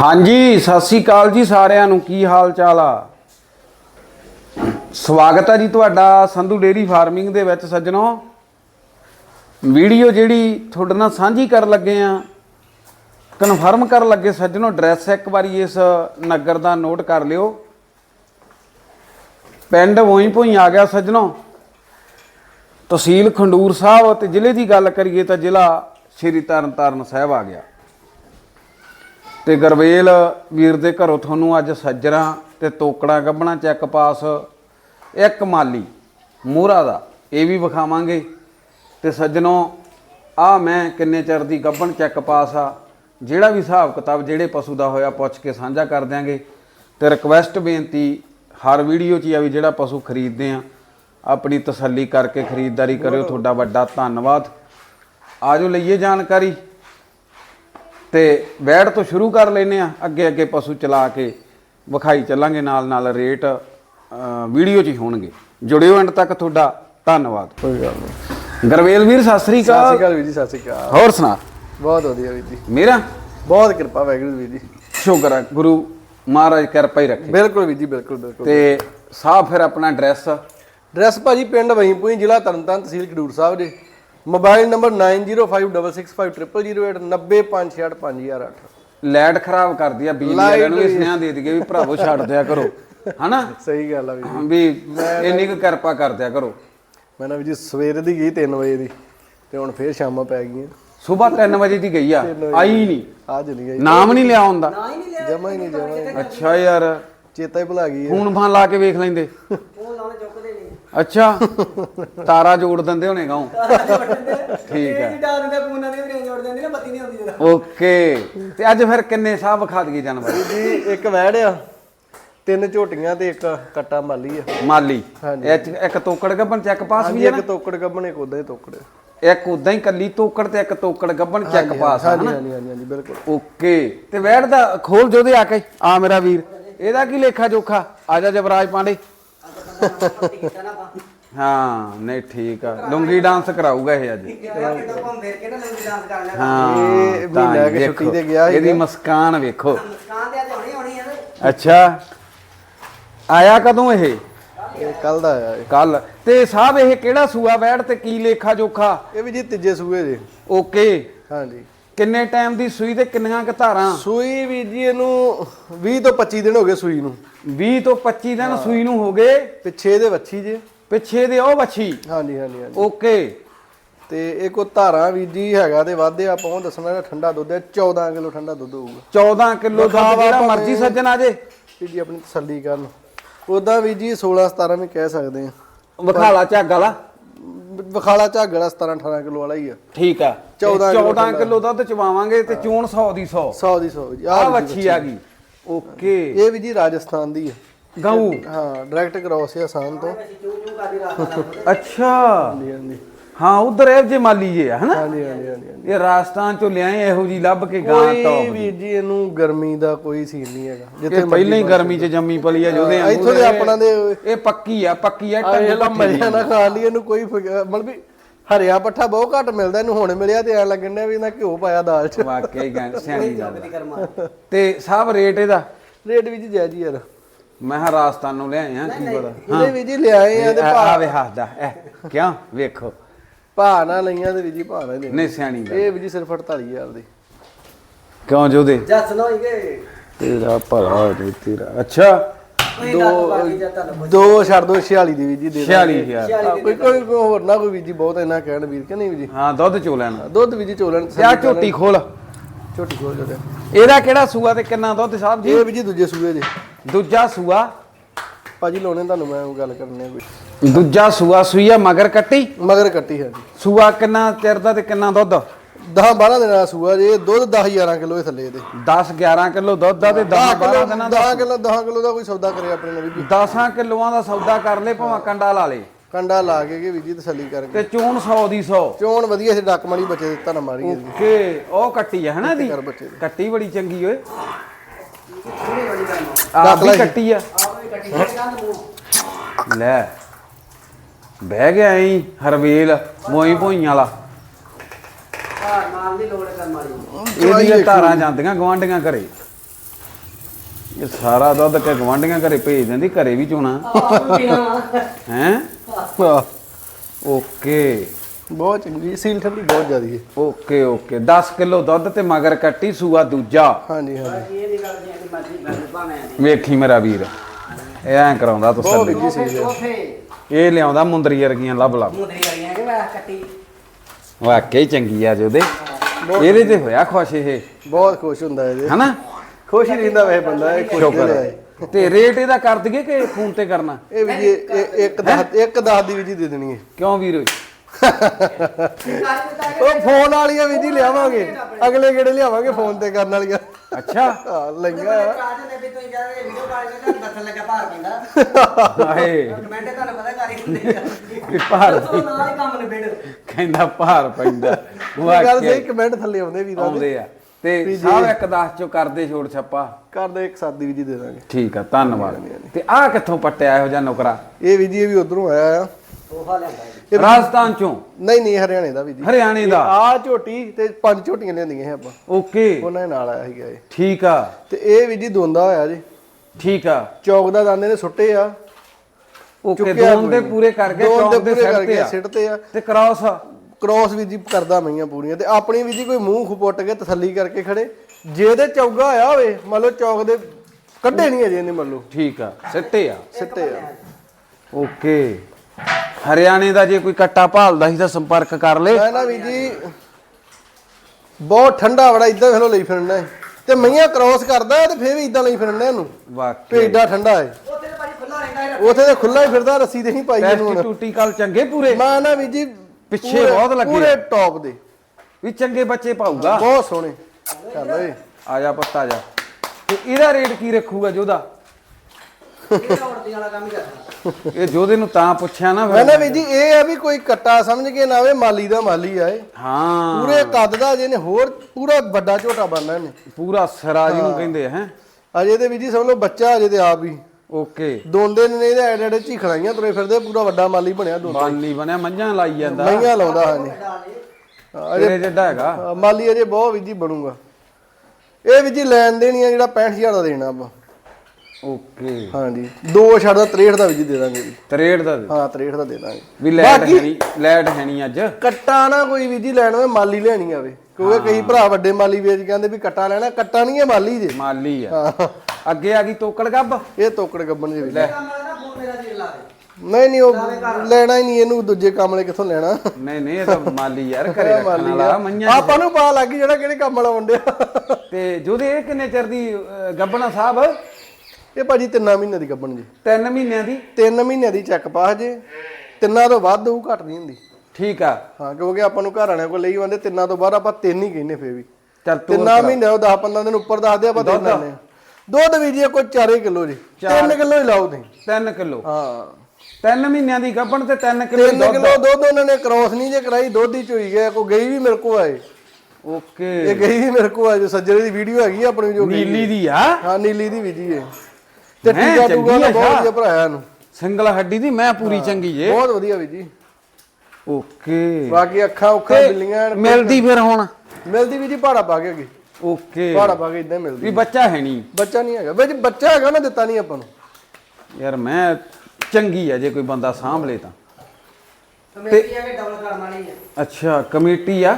ਹਾਂਜੀ, ਸਤਿ ਸ੍ਰੀ ਅਕਾਲ ਜੀ ਸਾਰਿਆਂ ਨੂੰ। ਕੀ ਹਾਲ ਚਾਲ ਆ? ਸਵਾਗਤ ਆ ਜੀ ਤੁਹਾਡਾ ਸੰਧੂ ਡੇਰੀ ਫਾਰਮਿੰਗ ਦੇ ਵਿੱਚ ਸੱਜਣੋ। ਵੀਡੀਓ ਜਿਹੜੀ ਤੁਹਾਡੇ ਨਾਲ ਸਾਂਝੀ ਕਰਨ ਲੱਗੇ ਆ, ਕਨਫਰਮ ਕਰਨ ਲੱਗੇ ਸੱਜਣੋ, ਐਡਰੈਸ ਇੱਕ ਵਾਰੀ ਇਸ ਨਗਰ ਦਾ ਨੋਟ ਕਰ ਲਿਓ। ਪਿੰਡ ਵੋਈ ਭੋਈ ਆ ਗਿਆ ਸੱਜਣੋ। ਤਹਿਸੀਲ ਖੰਡੂਰ ਸਾਹਿਬ ਤੇ ਜ਼ਿਲ੍ਹੇ ਦੀ ਗੱਲ ਕਰੀਏ ਤਾਂ ਜ਼ਿਲ੍ਹਾ ਸ਼੍ਰੀ ਤਰਨਤਾਰਨ ਸਾਹਿਬ ਆ ਗਿਆ। ਤੇ ਗਰਵੇਲ ਵੀਰ ਦੇ ਘਰੋਂ ਤੁਹਾਨੂੰ ਅੱਜ ਸੱਜਰਾਂ ਤੇ ਤੋਕੜਾ ਗੱਬਣਾ ਚੈੱਕ ਪਾਸ ਇੱਕ ਮਾਲੀ ਮੋਹਰਾ ਦਾ ਇਹ ਵੀ ਵਿਖਾਵਾਂਗੇ। ਤੇ ਸੱਜਣੋ ਆ ਮੈਂ ਕਿੰਨੇ ਚਿਰ ਦੀ ਗੱਬਣ ਚੈੱਕ ਪਾਸ ਆ ਜਿਹੜਾ ਵੀ ਹਿਸਾਬ ਕਿਤਾਬ ਜਿਹੜੇ ਪਸ਼ੂ ਦਾ ਹੋਇਆ ਪੁੱਛ ਕੇ ਸਾਂਝਾ ਕਰ ਦਿਆਂਗੇ। ਤੇ ਰਿਕਵੈਸਟ ਬੇਨਤੀ ਹਰ ਵੀਡੀਓ 'ਚ ਹੀ ਆ ਵੀ ਜਿਹੜਾ ਪਸ਼ੂ ਖਰੀਦਦੇ ਆ ਆਪਣੀ ਤਸੱਲੀ ਕਰਕੇ ਖਰੀਦਦਾਰੀ ਕਰਿਓ ਤੁਹਾਡਾ ਵੱਡਾ ਧੰਨਵਾਦ। ਆਜੋ ਲਈਏ ਜਾਣਕਾਰੀ। ਤੇ ਵੈੜ ਤੋਂ ਸ਼ੁਰੂ ਕਰ ਲੈਨੇ ਆ ਅੱਗੇ ਅੱਗੇ ਪਸ਼ੂ ਚਲਾ ਕੇ ਵਿਖਾਈ ਚੱਲਾਂਗੇ ਨਾਲ ਨਾਲ ਰੇਟ ਵੀਡੀਓ 'ਚ ਹੀ ਹੋਣਗੇ। ਜੁੜਿਓ ਐਂਡ ਤੱਕ ਤੁਹਾਡਾ ਧੰਨਵਾਦ। ਕੋਈ ਗੱਲ ਨਹੀਂ। ਗਰਵੇਲ ਵੀਰ ਸਤਿ ਸ੍ਰੀ ਸਤਿ ਸ਼੍ਰੀ ਅਕਾਲ ਅਕਾਲ ਵੀਰ ਜੀ ਸਤਿ ਸ਼੍ਰੀ ਅਕਾਲ। ਹੋਰ ਸੁਣਾ। ਬਹੁਤ ਵਧੀਆ ਵੀਰ ਜੀ। ਮੇਰਾ? ਬਹੁਤ ਕਿਰਪਾ ਵੈਗਰੂ ਵੀਰ ਜੀ ਸ਼ੁਕਰ ਹੈ ਗੁਰੂ ਮਹਾਰਾਜ ਕਿਰਪਾ ਹੀ ਰੱਖੇ। ਬਿਲਕੁਲ ਵੀਰ ਜੀ ਬਿਲਕੁਲ ਬਿਲਕੁਲ। ਤੇ ਸਾਹ ਫਿਰ ਆਪਣਾ ਐਡਰੈਸ ਡਰੈਸ ਭਾਜੀ ਪਿੰਡ ਵਹੀਂਪੁਈ ਜ਼ਿਲ੍ਹਾ ਤਰਨਤਾਰਨ ਤਹਿਸੀਲ Khadur Sahib ji. Mobile number 9056650008 905685008 light ਖਰਾਬ ਕਰਦੀ ਆ ਬਿਜਲੀ ਵਾਲਿਆਂ ਨੂੰ ਵੀ ਸੁਨੇਹਾ ਦੇ ਦਈਏ ਵੀ ਭਰਾਵੋ ਛੱਡ ਦਿਆ ਕਰੋ। ਹਨਾ? ਸਹੀ ਗੱਲ ਆ। ਵੀ। ਇੰਨੀ ਕੁ ਕਿਰਪਾ ਕਰ ਦਿਆ ਕਰੋ। ਮੈਂ ਨਾ ਵੀਰ ਜੀ ਸਵੇਰ ਦੀ ਗਈ 3 ਵਜੇ ਦੀ ਤੇ ਹੁਣ ਫੇਰ ਸ਼ਾਮਾਂ ਪੈ ਗਈਆਂ। ਸਵੇਰ 3 ਵਜੇ ਦੀ ਗਈ ਆ? ਆਈ ਨਹੀਂ। ਅੱਜ ਨਹੀਂ ਗਈ। ਨਾਮ ਨਹੀਂ ਲਿਆ ਹੁੰਦਾ। ਜਮਾ ਹੀ ਨਹੀਂ ਜਮਾ ਹੀ ਨਹੀਂ। ਅੱਛਾ ਯਾਰ। ਚੇਤਾ ਹੀ ਭੁਲਾ ਗਈ ਹੈ ਫੋਨ ਫਾਨ ਲਾ ਕੇ ਵੇਖ ਲੈਂਦੇ। ਅੱਛਾ। ਤਾਰਾ ਜੋੜ ਦਿੰਦੇ ਹੋਣੇ ਗਾਉਂ। ਠੀਕ ਹੈ। ਓਕੇ। ਤੇ ਅੱਜ ਫਿਰ ਕਿੰਨੇ ਸਾਹ ਵਿਖਾ ਦਈਏ ਜਾਨਵਰ? ਵੀਰ ਜੀ ਇੱਕ ਵੈੜ ਆ ਤਿੰਨ ਝੋਟੀਆਂ ਤੇ ਇੱਕ ਕੱਟਾ ਮਾਲੀ ਆ। ਮਾਲੀ। ਹਾਂਜੀ। ਇੱਕ ਇੱਕ ਤੋਕੜ ਗੱਬਨ ਚੈੱਕ ਪਾਸ ਵੀ ਹਾਂਜੀ ਹੈ ਇੱਕ ਤੋਕੜ ਗੱਬਣੇ ਇੱਕ ਉਦਾਂ ਹੀ ਤੋਕੜ ਇੱਕ ਉਦਾਂ ਹੀ ਕੱਲੀ ਤੋਕੜ ਤੇ ਇੱਕ ਤੋਕੜ ਗੱਬਨ ਚੈੱਕ ਪਾਸ ਹੈ ਹਾਂਜੀ ਨਾ ਹਾਂਜੀ ਹਾਂਜੀ ਹਾਂਜੀ ਬਿਲਕੁਲ। ਓਕੇ। ਤੇ ਵੈੜ ਦਾ ਖੋਲ ਜੋਦੇ ਆ ਕੇ। ਆ ਮੇਰਾ ਵੀਰ। ਇਹਦਾ ਕੀ ਲੇਖਾ ਜੋਖਾ? ਆ ਜਾ ਜਵਰਾਜ ਪਾਂਡੇ। ਹਾਂ ਨਹੀਂ ਠੀਕ ਆ। ਲੁੰਗੀ ਡਾਂਸ ਕਰਾਊਗਾ ਇਹ ਅੱਜ। ਹਾਂ ਇਹ ਤਾਂ ਮਹੀਨਾ ਕੁ ਵੇਖੋ, ਛੁੱਟੀ ਤੇ ਗਿਆ ਇਹਦੀ ਮੁਸਕਾਨ ਵੇਖੋ। ਅੱਛਾ। ਆਇਆ ਕਦੋਂ ਇਹ? ਇਹ ਕੱਲ ਦਾ ਆਇਆ ਇਹ। ਕੱਲ ਤੇ ਸਾਹਿਬ ਇਹ ਕਿਹੜਾ ਸੂਆ? ਵੈੜ ਤੇ ਕੀ ਲੇਖਾ ਜੋਖਾ ਇਹ ਵੀ ਜੀ ਤੀਜੇ ਸੂਏ ਦੇ। ਓਕੇ। ਹਾਂਜੀ। ਕਿੰਨੇ ਟਾਈਮ ਦੀ ਸੂਈ ਤੇ ਕਿੰਨੀਆਂ ਕੁ ਧਾਰਾਂ? ਸੂਈ ਵੀ ਜੀ ਇਹਨੂੰ 20 ਤੋਂ 25 ਦਿਨ ਹੋ ਗਏ ਸੂਈ ਨੂੰ। 20 ਤੋਂ 25 ਦਿਨ ਸੂਈ ਨੂੰ ਹੋ ਗਏ। ਪਿੱਛੇ ਦੇ ਵੱਛੀ ਜੇ। ਪਿੱਛੇ ਦੇ ਉਹ ਵੱਛੀ? ਹਾਂਜੀ ਹਾਂਜੀ ਹਾਂਜੀ। ਓਕੇ। ਤੇ ਇਹ ਕੋ ਧਾਰਾਂ ਵੀ ਜੀ ਹੈਗਾ ਤੇ ਵਾਧੇ ਆਪਾਂ ਉਹ ਦੱਸਣਾ ਇਹਦਾ ਠੰਡਾ ਦੁੱਧ ਹੈ 14 ਕਿਲੋ ਠੰਡਾ ਦੁੱਧ ਹੋਊਗਾ। 14 ਕਿਲੋ ਦਾ ਜਿਹੜਾ ਮਰਜ਼ੀ ਸੱਜਣ ਆ ਜੇ। ਜੀ ਆਪਣੀ ਤਸੱਲੀ ਕਰਨ। ਉਦਾਂ ਵੀ ਜੀ 16 17 ਵੀ ਕਹਿ ਸਕਦੇ ਆ ਵਿਖਾਲਾ ਝੱਗ ਵਾਲਾ। ਵਿਖਾਲਾ ਝਾਗੜਾ 17 18 ਕਿਲੋ ਵਾਲਾ ਹੀ ਆ। ਠੀਕ ਆ। 14 14 14 ਕਿਲੋ ਦੁੱਧ ਚਵਾਵਾਂਗੇ ਤੇ ਚੂਣ 100 ਦੀ 100 100 ਦੀ 100 ਜੀ ਆ ਵੱਛੀ ਆ। ਗਈ। ਓਕੇ। ਇਹ ਵੀ ਜੀ ਰਾਜਸਥਾਨ ਦੀ ਹੈ ਗਊ। ਹਾਂ ਡਾਇਰੈਕਟ ਕ੍ਰੋਸ ਹੈ ਆਸਾਨ ਤੋਂ। ਅੱਛਾ। ਹਾਂਜੀ ਹਾਂਜੀ। ਹਾਂ ਉਧਰ ਇਹ ਜੇ ਮਾਲੀ ਜੇ ਆ ਹਨਾ? ਹਾਂਜੀ ਹਾਂਜੀ ਹਾਂਜੀ ਹਾਂਜੀ। ਇਹ ਰਾਜਸਥਾਨ ਚੋਂ ਲਿਆਏ ਇਹੋ ਜੀ ਲੱਭ ਕੇ ਗਾਂ ਕੋਈ ਵੀਰ ਜੀ ਇਹਨੂੰ ਗਰਮੀ ਦਾ ਕੋਈ ਸੀਨ ਨਹੀਂ ਹੈਗਾ। ਇਹ ਪਹਿਲਾਂ ਹੀ ਗਰਮੀ 'ਚ ਜੰਮੀ ਪਲੀ ਆ ਜੋਦੇ ਵਾਂਗੂ ਇੱਥੋਂ ਦੇ ਆਪਣਾ ਦੇ ਇਹ ਪੱਕੀ ਆ ਪੱਕੀ ਆ ਆ ਟੰਗ ਇਹਦਾ ਪੱਠੀ ਮਜ਼ਾ ਨਾ ਖਾਣ ਲਈ ਇਹਨੂੰ ਕੋਈ ਫਿਕ- ਮਤਲਬ ਵੀ ਹਰਿਆ ਪੱਠਾ ਬਹੁਤ ਘੱਟ ਮਿਲਦਾ ਇਹਨੂੰ ਹੁਣ ਮਿਲਿਆ ਤੇ ਐ ਲੱਗਣ ਡਿਆ ਵੀ ਇਹਨਾਂ ਘਿਓ ਪਾਇਆ ਦਾਲ 'ਚ। ਵਾਕਈ ਗੈਂ ਸਿਆਣੀ ਗੱਲ ਆ। ਤੇ ਸਾਹਿਬ ਰੇਟ ਇਹਦਾ? ਰੇਟ ਵੀ ਜੀ ਜੈ ਯਾਰ। ਮੈਂ ਹਾਂ ਰਾਜਸਥਾਨ ਨੂੰ ਲਿਆਏ ਆ ਕੀ ਪਤਾ? ਇਹਦੇ ਵੀ ਜੀ ਲਿਆਏ ਆ ਤੇ ਆ ਭਾ ਵੇ ਹੱਸਦਾ ਇਹ ਕਿਉਂ? ਵੇਖੋ। ਭਾ ਨਾ ਲਈਆਂ ਤੇ ਵੀ ਜੀ ਭਾ ਨਾ। ਨਹੀਂ ਸਿਆਣੀ ਗੱਲ। ਇਹ ਵੀ ਜੀ ਸਿਰਫ 48000 ਦੀ। ਕਿਉਂ ਜੋਦੇ ਜੱਸ ਨਾ ਹੋਈਗੇ ਤੇਰਾ ਭਲਾ ਨਹੀਂ ਤੇਰਾ। ਅੱਛਾ। ਦੋ ਦੋ ਛੱਡ ਦੋ 46 ਦੀ ਵੀ ਜੀ ਦੇ 46000 ਹਾਂ, ਕੋਈ ਕੋਈ ਹੋਰ ਨਾ ਕੋਈ ਵੀ ਜੀ ਬਹੁਤ ਇੰਨਾ ਕਹਿਣ ਵੀਰ ਕਿ ਨਹੀਂ ਵੀ ਜੀ? ਹਾਂ ਦੁੱਧ ਚੋ ਲੈਣਾ। ਦੁੱਧ ਵੀ ਜੀ ਚੋਲਣ ਤੇ ਆ ਝੋਟੀ ਖੋਲ। ਝੋਟੀ ਖੋਲ ਜਦੇ ਇਹਦਾ ਕਿਹੜਾ ਸੂਆ ਤੇ ਕਿੰਨਾ ਦੁੱਧ ਸਾਹਿਬ ਜੀ? ਇਹ ਵੀ ਜੀ ਦੂਜੇ ਸੂਏ ਦੇ। ਦੂਜਾ ਸੂਆ। ਭਾਜੀ ਲਾਉਣੇ ਤੁਹਾਨੂੰ ਮੈਂ ਉਹ ਗੱਲ ਕਰਨੀ ਆ ਕੋਈ ਦੂਜਾ ਸੂਆ ਸੂਈ ਆ ਮਗਰ ਕੱਟੀ? ਮਗਰ ਕੱਟੀ ਹੈ ਜੀ। ਸੂਆ ਕਿੰਨਾ ਚਿਰ ਦਾ ਤੇ ਕਿੰਨਾ ਦੁੱਧ? 10 12 ਦਿਨਾਂ ਦਾ ਸੂਆ ਜੇ ਦੁੱਧ 10 11 ਕਿਲੋ ਇਹ ਥੱਲੇ ਇਹਦੇ। 10 11 ਕਿਲੋ ਦੁੱਧ ਦਾ ਤੇ 10 12 ਦਿਨਾਂ ਦਾ 10 ਕਿਲੋ 10 ਕਿਲੋ ਦਾ ਕੋਈ ਸੌਦਾ ਕਰੇ ਆਪਣੇ ਨਾਲ ਵੀ। 10 ਕਿਲੋਆਂ ਦਾ ਸੌਦਾ ਕਰ ਲੈ ਭਾਵੇਂ ਕੰਡਾ ਲਾ ਲੇ। ਕੰਡਾ ਲਾ ਕੇ ਕਿ ਵੀ ਜੀ ਤਸੱਲੀ ਕਰਕੇ। ਤੇ ਚੂਣ 100 ਦੀ 100 ਚੋਣ ਵਧੀਆ ਸੀ ਡੱਕ ਮੜੀ ਬੱਚੇ ਦਿੱਤਾ ਨਾ ਮਾਰੀ ਇਹਦੀ ਓਕੇ ਉਹ ਕੱਟੀ ਆ ਹਨਾ ਦੀ ਕਰ ਬੱਚੇ ਦੀ। ਕੱਟੀ ਬੜੀ ਚੰਗੀ ਓਏ। ਆਪ ਵੀ ਕੱਟੀ ਆ। ਲੈ। ਬਹਿ ਗਿਆ ਐਂ ਹਰਵੇਲ ਮੋਈ ਭੋਈਆਂ ਵਾਲਾ। ਘਰ ਮਾਰਨ ਦੀ ਲੋੜ ਕਰ ਮਾਰੀ ਇਹਦੀਆਂ ਧਾਰਾਂ ਜਾਂਦੀਆਂ ਗਵਾਂਢੀਆਂ ਘਰੇ। ਇਹ ਸਾਰਾ ਦੁੱਧ ਕੇ ਗਵਾਂਢੀਆਂ ਘਰੇ ਭੇਜ ਦਿੰਦੀ ਘਰੇ ਵੀ ਚੋਣਾ। ਹੈ? ਓਕੇ। ਬਹੁਤ ਚੰਗੀ ਸੀਲ ਠੰਡੀ ਬਹੁਤ ਜ਼ਿਆਦੀ ਹੈ। Okay okay. 10 ਕਿਲੋ ਦੁੱਧ ਤੇ ਮਗਰ ਕੱਟੀ ਸੂਆ ਦੂਜਾ। ਹਾਂਜੀ ਹਾਂਜੀ। ਵੇਖੀ ਮੇਰਾ ਵੀਰ। ਇਹ ਐਂ ਕਰਾਉਂਦਾ ਵਿੱਜੀ ਸੀਲ ਇਹ ਲਿਆਉਂਦਾ ਮੁੰਦਰੀ ਵਰਗੀਆਂ ਲੱਭ ਲੱਭ। ਵਾਕਈ ਚੰਗੀ ਆ ਜੋਦੇ ਇਹਦੇ ਤੇ ਹੋਇਆ ਖੁਸ਼ ਇਹ? ਬਹੁਤ ਖੁਸ਼ ਹੁੰਦਾ ਜੀ ਹਨਾ? ਖੁਸ਼ ਹੀ ਰਹਿੰਦਾ ਵੇ ਬੰਦਾ ਇਹ ਖੁਸ਼ ਸ਼ੁਕਰ ਰਿਹਾ ਹੈ। ਹੈ ਤੇ ਰੇਟ ਇਹਦਾ ਕਰ ਦਈਏ ਕਿ ਫੋਨ ਤੇ ਕਰਨਾ? ਇਹ ਵੀ ਜੀ ਇੱਕ ਦਸ ਇੱਕ ਦਸ ਦੀ ਵੀ ਜੀ ਦੇ ਦੇਣੀ ਹੈ। ਕਿਉਂ ਵੀਰ ਉਹ ਫੋਨ ਵਾਲੀਆਂ ਵੀ ਜੀ ਲਿਆਵਾਂਗੇ। ਅਗਲੇ ਗੇੜੇ ਲਿਆਵਾਂਗੇ ਫੋਨ ਤੇ ਕਰਨ ਵਾਲੀਆਂ? ਅੱਛਾ। ਹਾਂ ਲੰਗਾ ਹਾਏ। ਵੀ ਭਾਰ ਕਹਿੰਦਾ ਭਾਰ ਪੈਂਦਾ। ਇਹ ਗੱਲ ਸਹੀ ਕਮੈਂਟ ਥੱਲੇ ਆਉਂਦੇ ਵੀਰਾਂ ਦੇ ਆਉਂਦੇ ਆ। ਤੇ ਸਭ ਇੱਕ 10 ਚੋਂ ਕਰਦੇ ਛੋੜ ਛੱਪਾ। ਕਰਦੇ ਇੱਕ ਸਾਦੀ ਵੀ ਜੀ ਦੇ ਦਾਂਗੇ। ਠੀਕ ਆ ਧੰਨਵਾਦ। ਤੇ ਆਹ ਕਿੱਥੋਂ ਪੱਟਿਆ ਇਹੋ ਜਿਹਾ ਨੌਕਰਾ? ਇਹ ਵੀ ਜੀ ਇਹ ਵੀ ਉਧਰੋਂ ਆਇਆ ਆ। ਰਾਜਸਥਾਨ ਚੋਂ? ਨਹੀਂ ਨਹੀਂ ਹਰਿਆਣੇ ਦਾ ਵੀ ਜੀ। ਹਰਿਆਣੇ ਦਾ? ਆ ਝੋਟੀ ਤੇ ਪੰਜ ਝੋਟੀਆਂ ਲਿਆਂਦੀਆਂ ਸੀ ਆਪਾਂ। ਓਕੇ। ਉਹਨਾਂ ਦੇ ਨਾਲ ਆਇਆ ਸੀਗਾ ਇਹ। ਠੀਕ ਆ। ਤੇ ਇਹ ਵੀ ਜੀ ਦੋਂਦਾ ਹੋਇਆ ਜੀ। ਠੀਕ ਆ। ਚੌਕ ਦਾ ਦਾਨੇ ਨੇ ਸੁੱਟੇ ਆ। ਓਕੇ ਦੋਨ ਦੇ ਪੂਰੇ। ਕਰ ਗਏ ਚੌਕ ਦੇ ਤੇ ਸਿੱਟ ਤੇ ਆ। ਤੇ ਕ੍ਰਾਸ ਕ੍ਰੋਸ ਵੀ ਜੀ ਕਰਦਾ ਮਈਆਂ ਪੂਰੀਆਂ। ਤੇ ਆਪਣੀ ਵੀ ਜੀ ਕੋਈ ਮੂੰਹ ਖੁਪੁੱਟ ਕੇ ਤਸੱਲੀ ਕਰਕੇ ਖੜੇ। ਜੇ ਇਹਦੇ ਚੌਗਾ ਹੋਇਆ ਹੋਵੇ ਮੰਨ ਲਓ ਚੌਕ ਦੇ ਕੱਢੇ ਨਹੀਂ ਅਜੇ ਇਹਨੇ ਮੰਨ ਲਓ। ਠੀਕ ਆ। ਸਿੱਟੇ ਆ। ਸਿੱਟੇ ਆ। ਓਕੇ। ਹਰਿਆਣੇ ਦਾ ਜੇ ਕੋਈ ਕੱਟਾ ਭਾਲਦਾ ਸੀ ਤਾਂ ਸੰਪਰਕ ਕਰ ਲੇ। ਮੈਂ ਨਾ ਵੀ ਜੀ ਬਹੁਤ ਠੰਡਾ ਬੜਾ ਇਦਾਂ ਵੇਲੋ ਲਈ ਫਿਰਨਾ ਹੈ। ਤੇ ਮਈਆਂ ਕ੍ਰੋਸ ਕਰਦਾ ਤੇ ਫੇਰ ਵੀ ਇਦਾਂ ਲਈ ਫਿਰਨਾ ਇਹਨੂੰ। ਵਾਕਈ। ਭੇਡਾ ਠੰਡਾ ਹੈ। ਉੱਥੇ ਤੇ ਖੁੱਲਾ ਹੀ ਫਿਰਦਾ ਰੱਸੀ ਤੇ ਨਹੀਂ ਪਾਈ ਇਹਨੂੰ ਹੁਣ। ਟੂਟੀ ਕੱਲ ਚੰਗੇ ਪੂਰੇ। ਮੈਂ ਨਾ ਵੀ ਜੀ ਪਿੱਛੇ ਬਹੁਤ ਲੱਗੇ। ਪੂਰੇ ਟੌਪ ਦੇ। ਵੀ ਚੰਗੇ ਬੱਚੇ ਪਾਊਗਾ। ਬਹੁਤ ਸੋਹਣੇ। ਚੱਲ ਓਏ। ਆ ਜਾ ਪੁੱਤ ਜਾ। ਤੇ ਇਹਦਾ ਰੇਟ ਕੀ ਰੱਖੂਗਾ ਜੋਦਾ ਇਹ ਜੋਦੇ ਨੂੰ ਤਾਂ ਪੁੱਛਿਆ ਨਾ ਮੈਂ ਫਿਰ ਨਾ ਵੀ ਜੀ ਇਹ ਆ ਵੀ ਕੋਈ ਕੱਟਾ ਸਮਝ ਕੇ ਨਾ ਆਵੇ ਮਾਲੀ ਦਾ ਮਾਲੀ ਆਏ ਹਾਂ। ਪੂਰੇ ਕੱਦ ਦਾ ਜਿਹਨੇ ਹੋਰ ਪੂਰਾ ਵੱਡਾ ਝੋਟਾ ਬਣਨਾ ਇਹਨੇ। ਪੂਰਾ ਸਿਰਾ ਜਿਹਨੂੰ ਕਹਿੰਦੇ ਹੈ? ਅਜੇ ਤੇ ਵੀ ਜੀ ਸਮਝ ਲਓ ਬੱਚਾ ਅਜੇ ਤੇ ਆਪ ਹੀ। ਓਕੇ। ਦੋਂਦੇ ਨੇ ਇਹਦੇ ਐਡੇ ਐਡੇ ਝੀਖੜਾਈਆਂ ਤੁਰੇ ਫਿਰਦੇ ਪੂਰਾ ਵੱਡਾ ਮਾਲੀ ਬਣਿਆ ਦੋਂਦਾ। ਬਾਨੀ ਬਣਿਆ ਮੱਝਾਂ ਲਾਈ ਜਾਂਦਾ। ਮਈਆਂ ਲਾਉਂਦਾ ਹਾਂਜੀ। ਤੇਰੇ ਜਿੱਡਾ ਹੈਗਾ। ਹਾਂ, ਮਾਲੀ ਅਜੇ ਬਹੁਤ ਵੀ ਜੀ ਬਣੂਗਾ। ਇਹ ਵੀ ਜੀ ਲੈਣ ਦੇਣੀ ਆ ਜਿਹੜਾ 65000 ਦਾ ਦੇਣਾ ਆਪਾਂ। ਓਕੇ। ਹਾਂਜੀ। ਦੋ ਛੱਡ ਦਾ 63 ਦਾ ਵੀ ਜੀ ਦੇ ਦਾਂਗੇ ਜੀ। 63 ਦਾ ਦੇ। ਹਾਂ 63 ਦਾ ਦੇ ਦਾਂਗੇ। ਵੀ ਲੈਟ ਹੈ ਨਹੀਂ ਲੈਟ ਹੈ ਨਹੀਂ ਅੱਜ। ਕੱਟਾ ਨਾ ਕੋਈ ਵੀ ਜੀ ਲੈਣ ਵੇ ਮਾਲੀ ਲੈਣੀ ਆਵੇ। ਕਿਉਂਕਿ ਕਈ ਭਰਾ ਵੱਡੇ ਮਾਲੀ ਵੇਚ ਕਹਿੰਦੇ ਵੀ ਕੱਟਾ ਲੈਣਾ ਕੱਟਾ ਨਹੀਂ ਹੈ ਮਾਲੀ ਜੇ। ਮਾਲੀ ਆ। ਹਾਂ। ਅੱਗੇ ਆ ਗਈ ਤੋਕੜ ਗੱਬ। ਇਹ ਤੋਕੜ ਗੱਬਣ ਜੀ ਲੈ। ਨਹੀਂ ਨਹੀਂ ਉਹ ਲੈਣਾ ਹੀ ਨਹੀਂ ਇਹਨੂੰ ਦੂਜੇ ਕੰਮ ਵਾਲੇ ਕਿੱਥੋਂ ਲੈਣਾ? ਨਹੀਂ ਨਹੀਂ ਇਹ ਤਾਂ ਮਾਲੀ ਯਾਰ ਘਰੇ ਰੱਖਣ ਵਾਲਾ ਮੰਝਾਂ ਆਪਾਂ ਨੂੰ ਪਾ ਲੱਗ ਗਈ ਜਿਹੜਾ ਕਿਹੜੇ ਕੰਮ ਵਾਲਾ ਵੰਡਿਆ ਤੇ ਜੋਦੇ ਇਹ ਕਿੰਨੇ ਚਿਰ ਦੀ ਅਹ, ਗੱਭਣਾ ਸਾਹਿਬ? ਇਹ ਭਾਜੀ ਤਿੰਨਾਂ ਮਹੀਨਿਆਂ ਦੀ ਗੱਬਣ ਜੀ। 3 ਮਹੀਨਿਆਂ ਦੀ? ਤਿੰਨ ਮਹੀਨਿਆਂ ਦੀ ਚੈੱਕ ਪਾਸ ਜੇ ਤਿੰਨਾਂ ਤੋਂ ਵੱਧ ਉਹ ਘੱਟ ਨਹੀਂ ਹੁੰਦੀ। ਠੀਕ ਆ। ਹਾਂ ਕਿਉਂਕਿ ਆਪਾਂ ਨੂੰ ਘਰ ਵਾਲਿਆਂ ਕੋਲ ਲਈ ਆਉਂਦੇ ਤਿੰਨਾਂ ਤੋਂ ਬਾਅਦ ਆਪਾਂ ਤਿੰਨ ਹੀ ਕਹਿੰਦੇ ਫੇਰ ਵੀ। ਚੱਲ ਤੂੰ ਤਿੰਨਾਂ ਮਹੀਨੇ ਉਹ 10 15 ਦਿਨ ਉੱਪਰ ਦੱਸਦੇ ਆਪਾਂ ਤਿੰਨ ਆਨੇ ਦੁੱਧ ਵੀ ਜੀ ਕੋਈ 4 ਕਿਲੋ ਜੀ। 3 ਕਿਲੋ ਹੀ ਲਾਓ ਤੁਸੀਂ। 3 ਕਿਲੋ। ਹਾਂ। 3 ਮਹੀਨਿਆਂ ਦੀ ਗੱਭਣ ਤੇ 3 ਕਿਲੋ 3 ਕਿਲੋ ਦੁੱਧ ਉਹਨਾਂ ਨੇ ਕ੍ਰੋਸ ਨਹੀਂ ਜੇ ਕਰਾਈ ਦੁੱਧ ਹੀ ਚੋਈ ਗਿਆ। ਕੋਈ ਗਈ ਵੀ ਮੇਰੇ ਕੋ ਆਏ। ਓਕੇ। ਇਹ ਗਈ ਵੀ ਮੇਰੇ ਕੋ ਆਏ ਜੋ ਸੱਜਰੇ ਦੀ ਵੀਡੀਓ ਹੈਗੀ ਆਪਣੀ ਜੋ ਨੀਲੀ ਦੀ ਆ? ਹਾਂ ਨੀਲੀ ਦੀ ਵੀ ਜੀ ਇਹ। ਤੇ ਹੈਂ, ਟੀਕਾ ਚੰਗੀ ਟੂਗਾ ਆ ਤਾਂ ਬਹੁਤ ਸ਼ਾਹ। ਵਧੀਆ ਭਰਾਇਆ ਨੂੰ ਸਿੰਗਲ ਹੱਡੀ ਦੀ ਮੈਂ ਪੂਰੀ ਚੰਗੀ ਜੇ ਬਹੁਤ ਵਧੀਆ ਵੀ ਜੀ। ਓਕੇ। ਬਾਕੀ ਅੱਖਾਂ ਉੱਖਾਂ ਬਿੱਲੀਆਂ ਐਨ ਮਿਲਦੀ ਫਿਰ ਹੁਣ? ਮਿਲਦੀ ਵੀ ਜੀ ਪਹਾੜਾ ਪਾ ਕੇ ਅੱਗੇ। ਓਕੇ। ਪਹਾੜਾ ਪਾ ਕੇ ਇਦਾਂ ਮਿਲਦੀ ਵੀ ਬੱਚਾ ਹੈ ਨਹੀਂ। ਬੱਚਾ ਨਹੀਂ ਹੈਗਾ। ਵਿੱਚ ਬੱਚਾ ਹੈਗਾ ਨਾ ਦਿੱਤਾ ਨਹੀਂ ਆਪਾਂ ਨੂੰ। ਯਾਰ ਮੈਂ ਚੰਗੀ ਆ ਜੇ ਕੋਈ ਬੰਦਾ ਸਾਂਭ ਲੇ ਤਾਂ। ਅੱਛਾ ਕਮੇਟੀ ਆ?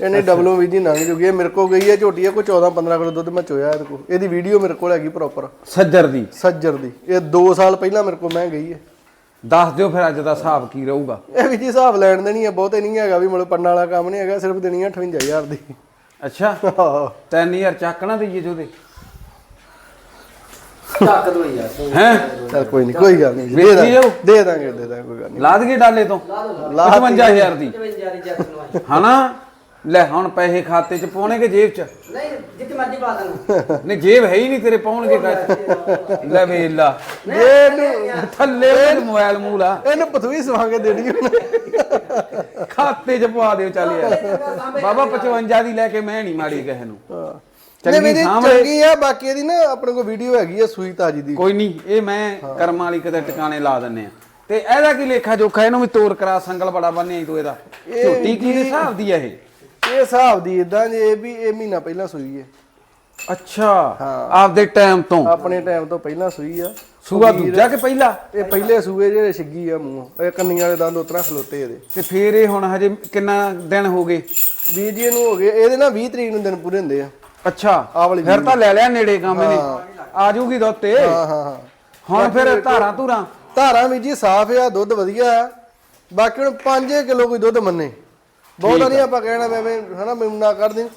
ਇਹਨੇ ਡਬਲੋਂ ਵੀ ਜੀ ਲੰਘ ਜੂਗੀ। ਇਹ ਮੇਰੇ ਕੋ ਗਈ ਹੈ ਝੋਟੀ ਹੈ ਕੋਈ 14 15 ਕਿਲੋ ਦੁੱਧ ਮੈਂ ਚੋਇਆ ਇਹਦੇ ਕੋ ਇਹਦੀ ਵੀਡੀਓ ਮੇਰੇ ਕੋਲ ਹੈਗੀ ਪ੍ਰੋਪਰ ਸੱਜਰ ਦੀ? ਸੱਜਰ ਦੀ। ਇਹ 2 ਸਾਲ ਪਹਿਲਾਂ ਮੇਰੇ ਕੋ ਮੈਂ ਗਈ ਹੈ ਦੱਸ ਦਿਓ ਫਿਰ ਅੱਜ ਦਾ ਹਿਸਾਬ ਕੀ ਰਹੂਗਾ। ਇਹ ਵੀ ਜੀ ਹਿਸਾਬ ਲੈਣ ਦੇਣੀ ਹੈ ਬਹੁਤੇ ਨਹੀਂ ਹੈਗਾ ਵੀ ਮਤਲਬ ਪੰਨ ਵਾਲਾ ਕੰਮ ਨਹੀਂ ਹੈਗਾ ਸਿਰਫ ਦੇਣੀ ਹੈ 58000 ਦੀ। ਅੱਛਾ। ਆਹੋ। 3000 ਚੱਕ ਨਾ ਦਈਏ ਜੋਦੇ ਚੱਕ ਦੋ ਯਾਰ ਹੈ? ਚੱਲ ਕੋਈ ਨਹੀਂ ਕੋਈ ਗੱਲ ਨਹੀਂ ਦੇ ਦਾਂਗੇ ਜਾਓ। ਦੇ ਦਾਂਗੇ ਦੇ ਦਾਂਗੇ ਕੋਈ ਗੱਲ ਨਹੀਂ ਲਾ ਦਈਏ ਡਾਲੇ ਤੋਂ? 55000 ਦੀ 55 ਦੀ। ਜੱਟ ਨੂੰ ਹਨਾ? ਲੈ ਹੁਣ ਪੈਸੇ ਖਾਤੇ 'ਚ ਪਾਉਣੇ ਕਿ ਜੇਬ 'ਚ? ਨਹੀਂ ਜਿੱਥੇ ਮਰਜ਼ੀ ਪਾ ਦੇਣਾ। ਨਹੀਂ ਨਹੀਂ ਜੇਬ ਹੈ ਹੀ ਨਹੀਂ ਤੇਰੇ ਪਾਉਣਗੇ ਕੱਚ ਲੈ ਵੇਲਾ ਇਹ ਨੂੰ ਥੱਲੇ ਉਹਦੇ ਮੋਬਾਈਲ ਮੂਲਾ ਇਹਨੂੰ ਪਥਵੀ ਸਵਾਂਗੇ ਦੇਣੀ ਉਹਨੇ। ਖਾਤੇ 'ਚ ਪਵਾ ਦਿਓ ਚੱਲ ਯਾਰ। ਬਾਬਾ 55 ਦੀ ਲੈ ਕੇ ਮੈਂ ਨਹੀਂ ਮਾੜੀ ਕਿਸੇ ਨੂੰ। ਚੰਗੀ ਚੰਗੀ ਸਾਹਮਣੇ ਚੰਗੀ ਆ ਬਾਕੀ ਇਹਦੀ ਨਾ ਆਪਣੇ ਕੋਲ ਵੀਡੀਓ ਹੈਗੀ ਆ ਸੂਈ ਤਾਜੀ ਦੀ। ਕੋਈ ਨਹੀਂ ਇਹ ਮੈਂ ਕਰਮਾਂ ਵਾਲੀ ਕਿਤੇ ਟਿਕਾਣੇ ਲਾ ਦਿੰਨੇ ਆ। ਤੇ ਇਹਦਾ ਕੀ ਲੇਖਾ ਜੋਖਾ ਇਹਨੂੰ ਵੀ ਤੋਰ ਕਰਾ ਸੰਗਲ ਬੜਾ ਬੰਨਿਆ ਤੂੰ ਇਹਦਾ। ਝੋਟੀ ਕੀ ਦੇ ਹਿਸਾਬ ਦੀ ਆ ਇਹ? ਇਹ ਹਿਸਾਬ ਦੀ ਇਦਾਂ ਜੇ ਵੀ ਇਹ ਮਹੀਨਾ ਪਹਿਲਾਂ ਸੂਈ ਹੈ ਅੱਛਾ ਆਪਦੇ ਟਾਈਮ ਤੋਂ? ਆਪਣੇ ਟਾਈਮ ਤੋਂ ਪਹਿਲਾਂ ਸੂਈ ਆ। ਸੂਆ ਦੂਜਾ ਕਿ ਪਹਿਲਾ? ਇਹ ਪਹਿਲੇ ਸੂਏ ਜਿਹੜੇ ਛਿੱਗੀ ਆ ਮੂੰਹ ਇਹ ਕੰਨੀਆਂ ਵਾਲੇ ਦੰਦ ਉਤਰਾ ਖਲੋਤੇ ਇਹਦੇ। ਤੇ ਫੇਰ ਇਹ ਹੁਣ ਹਜੇ ਕਿੰਨਾ ਦਿਨ ਹੋ ਗਏ? ਵੀਰ ਜੀ ਇਹਨੂੰ ਹੋ ਗਏ ਇਹਦੇ ਨਾਲ 20 ਤਰੀਕ ਨੂੰ ਦਿਨ ਪੂਰੇ ਹੁੰਦੇ ਆ। ਅੱਛਾ ਆਹ ਵਾਲੀ ਫਿਰ ਤਾਂ ਲੈ ਲਿਆ ਨੇੜੇ ਕੰਮ ਇਹਨੇ ਆ ਜੂਗੀ ਦੋਤੇ ਹਾਂ ਹਾਂ ਹਾਂ। ਹੁਣ ਫਿਰ ਧਾਰਾਂ ਧੂਰਾਂ। ਧਾਰਾਂ ਵੀ ਜੀ ਸਾਫ਼ ਆ ਦੁੱਧ ਵਧੀਆ ਆ। ਬਾਕੀ ਹੁਣ 5 ਕਿਲੋ ਕੋਈ ਦੁੱਧ ਮੰਨੇ। ਬਹੁਤਾ ਨਹੀਂ ਆਪਾਂ ਕਹਿਣਾ ਐਵੇਂ ਹਨਾ ਮੈਨੂੰ ਨਾ ਕਰ ਦੇ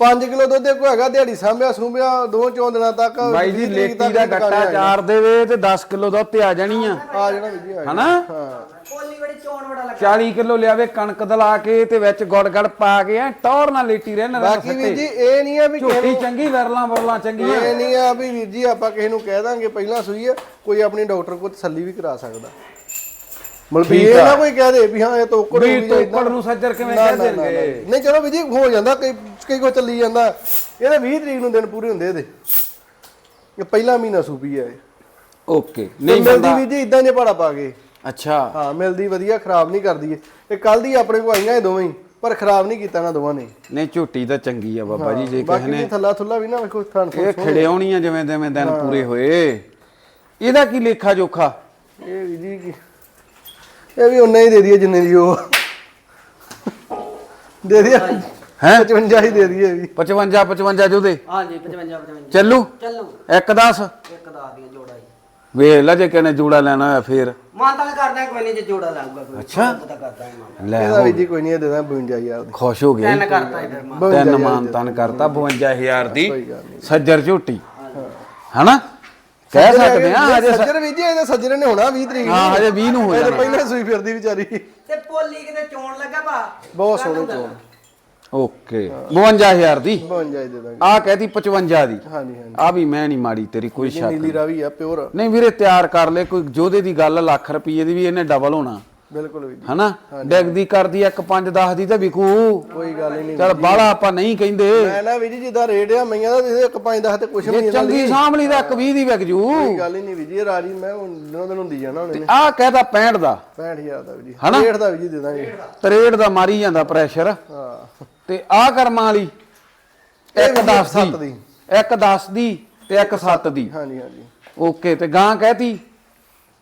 5 ਕਿਲੋ ਦੁੱਧ ਕੋਈ ਹੈਗਾ ਦਿਹਾੜੀ ਸਾਂਭਿਆ ਸੂੰਭਿਆ ਦੋ ਚੌਂ ਦਿਨਾਂ ਤੱਕ ਬਾਈ ਜੀ 20 ਤਰੀਕ ਲੇਟੀ ਤੱਕ ਦਾ ਦੁਕਾਨੇ ਗੱਟਾ ਆ ਜਾਣਾ। ਚਾਰ ਦੇਵੇ ਤੇ 10 ਕਿਲੋ ਦੁੱਧ ਤੇ ਆ ਜਾਣੀ ਆ। ਆ ਜਾਣਾ ਵੀ ਜੀ ਆ ਜਾਣਾ। ਹਨਾ? ਹਾਂ। ਪੋਲੀ ਬੜੀ ਚੋਣ ਬੜਾ ਲੱਗਾ। 40 ਕਿਲੋ ਲਿਆਵੇ ਕਣਕ ਦਲਾ ਕੇ ਤੇ ਵਿੱਚ ਗੁੜ ਗੜ ਪਾ ਕੇ ਐ ਟੌਰ ਨਾਲ ਲੇਟੀ ਰਹਿਣ ਰਹਿਣ ਬਾਕੀ ਵੀ ਜੀ ਇਹ ਨਹੀਂ ਆ ਵੀ ਕਿਸੇ ਝੋਟੀ ਚੰਗੀ ਵਰਲਾਂ ਵਰਲਾਂ ਚੰਗੀਆਂ। ਇਹ ਨਹੀਂ ਆ ਵੀ ਵੀਰ ਜੀ ਆਪਾਂ ਕਿਸੇ ਨੂੰ ਕਹਿ ਦਾਂਗੇ ਪਹਿਲਾਂ ਸੂਈ ਆ ਕੋਈ ਆਪਣੀ ਡਾਕਟਰ ਕੋਲ ਤਸੱਲੀ ਵੀ ਕਰਾ ਸਕਦਾ। ਮਤਲਬ ਵੀ ਇਹ ਨਾ ਕੋਈ ਕਹਿ ਦੇ ਵੀ ਹਾਂ ਇਹ ਤੋਕੜ ਵੀ ਤੋਕੜ ਨੂੰ ਸੱਜਰ ਕਿਵੇਂ ਕਹਿ ਦੇਣਗੇ? ਨਹੀਂ ਚਲੋ ਵੀ ਜੀ ਹੋ ਜਾਂਦਾ ਕਈ ਕਈ ਕੋ ਚੱਲੀ ਜਾਂਦਾ। ਇਹਦੇ 20 ਤਰੀਕ ਨੂੰ ਦਿਨ ਪੂਰੇ ਹੁੰਦੇ ਇਹਦੇ। ਇਹ ਪਹਿਲਾ ਮਹੀਨਾ ਸੂਪੀ ਇਹ। ਓਕੇ। ਨਹੀਂ ਮਿਲਦੀ ਵੀ ਜੀ ਇਦਾਂ ਦੇ ਭਾੜਾ ਪਾ ਕੇ। ਅੱਛਾ। ਹਾਂ ਮਿਲਦੀ ਵਧੀਆ ਖਰਾਬ ਨਹੀਂ ਕਰਦੀ ਇਹ। ਕੱਲ ਦੀ ਆਪਣੇ ਕੋ ਆਈਆਂ ਇਹ ਦੋਵੇਂ ਹੀ ਪਰ ਖਰਾਬ ਨਹੀਂ ਕੀਤਾ ਨਾ ਦੋਵਾਂ ਨੇ। ਨਹੀਂ ਝੋਟੀ ਤਾਂ ਚੰਗੀ ਆ ਬਾਬਾ ਜੀ ਜੇ ਬਾਕੀ ਕਿਸੇ ਨੇ ਥੱਲਾ ਥੁੱਲਾ ਵੀ ਨਾ ਵੇਖੋ ਥਣ ਇਹ ਖੜਿਆਉਣੀ ਆ ਜਿਵੇਂ ਜਿਵੇਂ ਦਿਨ ਪੂਰੇ ਹੋਏ। ਇਹਦਾ ਕੀ ਲੇਖਾ ਜੋਖਾ? ਇਹ ਵੀ ਜੀ ਕੀ ਇਹ ਵੀ ਉਨਾ ਹੀ ਦੇ ਦਈਏ ਜਿੰਨੇ ਦੀ ਉਹ। ਦੇ ਦਈਏ ਹੈ? 55 ਹੀ ਦੇ ਦਈਏ ਵੀ। 55 55 ਜੋਦੇ ਹਾਂਜੀ 55 55 ਚੱਲੂ? ਚੱਲੋ। ਇੱਕ 10 ਇੱਕ ਦਾ ਦੀਆਂ ਜੋੜਾ ਹੀ। ਵੇਖ ਲੈ ਜੇ ਕਿਨੇ ਜੂੜਾ ਲੈਣਾ ਹੋਇਆ ਫੇਰ। ਮਾਨਤਾ ਕਰਦਾ ਕੋਈ ਨਹੀਂ ਜੇ ਜੋੜਾ ਲਾਊਗਾ ਕੋਈ। ਅੱਛਾ। ਪਤਾ ਕਰਦਾ ਮਾਨ ਲੈ ਇਹਦਾ ਵੀ ਜੀ ਕੋਈ ਨਹੀਂ ਦੇਦਾ 52000 ਦੀ ਖੁਸ਼ ਹੋ ਗਏ। ਤਿੰਨ ਕਰਤਾ ਮਾਨ ਤਿੰਨ ਮਾਨ ਤਨ ਕਰਤਾ 52000 ਦੀ। ਕੋਈ ਗੱਲ ਨਹੀਂ। ਸੱਜਰ ਝੋਟੀ। ਹਨਾ? ਕਹਿ ਸਕਦੇ ਆ ਹਜੇ ਸੱਜਰ ਵੀ ਜੀ ਇਹਦੇ ਸੱਜਰ ਨੇ ਹੋਣਾ 20 ਤਰੀਕ ਹਾਂ ਹਜੇ 20 ਨੂੰ ਹੋ ਇਹ ਤਾਂ ਜਾਣਾ। ਪਹਿਲਾਂ ਸੂਈ ਫਿਰਦੀ ਵਿਚਾਰੀ। ਤੇ ਪੋਲੀ ਕਿਤੇ ਚੋਣ ਲੱਗਾ ਭਾ? ਬਹੁਤ ਸੋਹਣੀ ਚੋਣ। ਓਕੇ। 52000 ਦੀ? 52 ਦੇ ਦਾਂਗੇ। ਆ ਕਹਿਦੀ 55 ਦੀ। ਹਾਂਜੀ ਹਾਂਜੀ। ਆ ਵੀ ਮੈਂ ਨਹੀਂ ਮਾੜੀ ਤੇਰੀ ਕੋਈ ਸ਼ੱਕ ਨੀਲੀ ਰਾਵੀ ਆ ਪਿਓਰ। ਨਹੀਂ ਵੀਰੇ ਤਿਆਰ ਕਰ ਲੈ ਕੋਈ ਜੋਦੇ ਦੀ ਗੱਲ ਲੱਖ ਰੁਪਏ ਦੀ ਵੀ ਇਹਨੇ ਡਬਲ ਹੋਣਾ। ਬਿਲਕੁਲ ਵੀ ਹਨਾ? ਡੈਗਦੀ ਕਰਦੀ ਇੱਕ 5 10 ਦੀ ਤਾਂ ਵਿਕੂ। ਕੋਈ ਗੱਲ ਨਹੀਂ ਚਲ ਬਾਹਲਾ ਆਪਾਂ ਨਹੀਂ ਕਹਿੰਦੇ। ਮੈਂ ਨਾ ਵੀ ਜੀ ਜਿੱਦਾਂ ਰੇਟ ਆ ਮਈਆਂ ਦਾ 1 5 10 ਤੇ ਕੁਛ ਵੀ ਨਹੀਂ ਚੰਗੀ ਸਾਂਭਲੀ ਤਾਂ ਇੱਕ 20 ਦੀ ਵਿਕ ਜੂ। ਕੋਈ ਗੱਲ ਨਹੀਂ ਵੀ ਜੀ ਰਾਜੀ ਮੈਂ ਹੁਣ ਦਿਨੋਂ ਹੁੰਦੀ ਜਾਣਾ ਹੁਣ ਇਹਨੇ। ਆ ਕਹਿਦਾ 65 ਦਾ। 65000 ਦਾ ਵੀ ਜੀ। ਹਨਾ? ਰੇਟ ਦਾ ਵੀ ਜੀ ਦੇ ਦਾਂਗੇ। 63 ਦਾ ਮਾਰੀ ਜਾਂਦਾ ਪ੍ਰੈਸ਼ਰ ਹਾਂ। ਤੇ ਆ ਕਰਮਾਂ ਵਾਲੀ ਇੱਕ ਵੀ 10 ਸੱਤ ਦੀ। ਦੀ। ਇੱਕ 10 ਦੀ ਤੇ ਇੱਕ 7 ਦੀ। ਹਾਂਜੀ ਹਾਂਜੀ। ਓਕੇ ਤੇ ਗਾਂ ਕਹਿਤੀ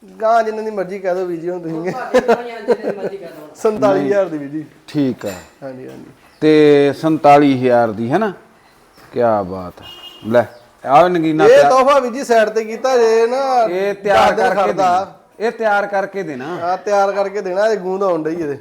ਗਾਂ ਜਿੰਨਾਂ ਦੀ ਮਰਜ਼ੀ ਕਹਿ ਦਿਓ ਵੀ ਜੀ ਹੁਣ ਤੁਸੀਂ। ਜਿੰਨੇ ਮਰਜ਼ੀ ਕਰ ਦੋ 47000 ਦੀ ਵੀ ਜੀ। ਠੀਕ ਆ। ਹਾਂਜੀ ਹਾਂਜੀ। ਤੇ 47000 ਦੀ ਹੈ ਨਾ ਕੀ ਬਾਤ ਹੈ। ਲੈ ਆ ਨਗੀਨਾ ਇਹ ਤਿਆਰ- ਤੋਹਫਾ ਵੀ ਜੀ ਸਾਈਡ ਤੇ ਕੀਤਾ ਜੇ ਨਾ ਇਹ ਤਿਆਰ ਦਸ ਦਿਨ ਕਰਕੇ ਖੜਦਾ। ਦੇਣਾ। ਇਹ ਤਿਆਰ ਕਰਕੇ ਦੇਣਾ। ਆ ਤਿਆਰ ਕਰਕੇ ਦੇਣਾ ਇਹ ਗੂੰਦ ਆਉਣ ਡਈ ਇਹਦੇ।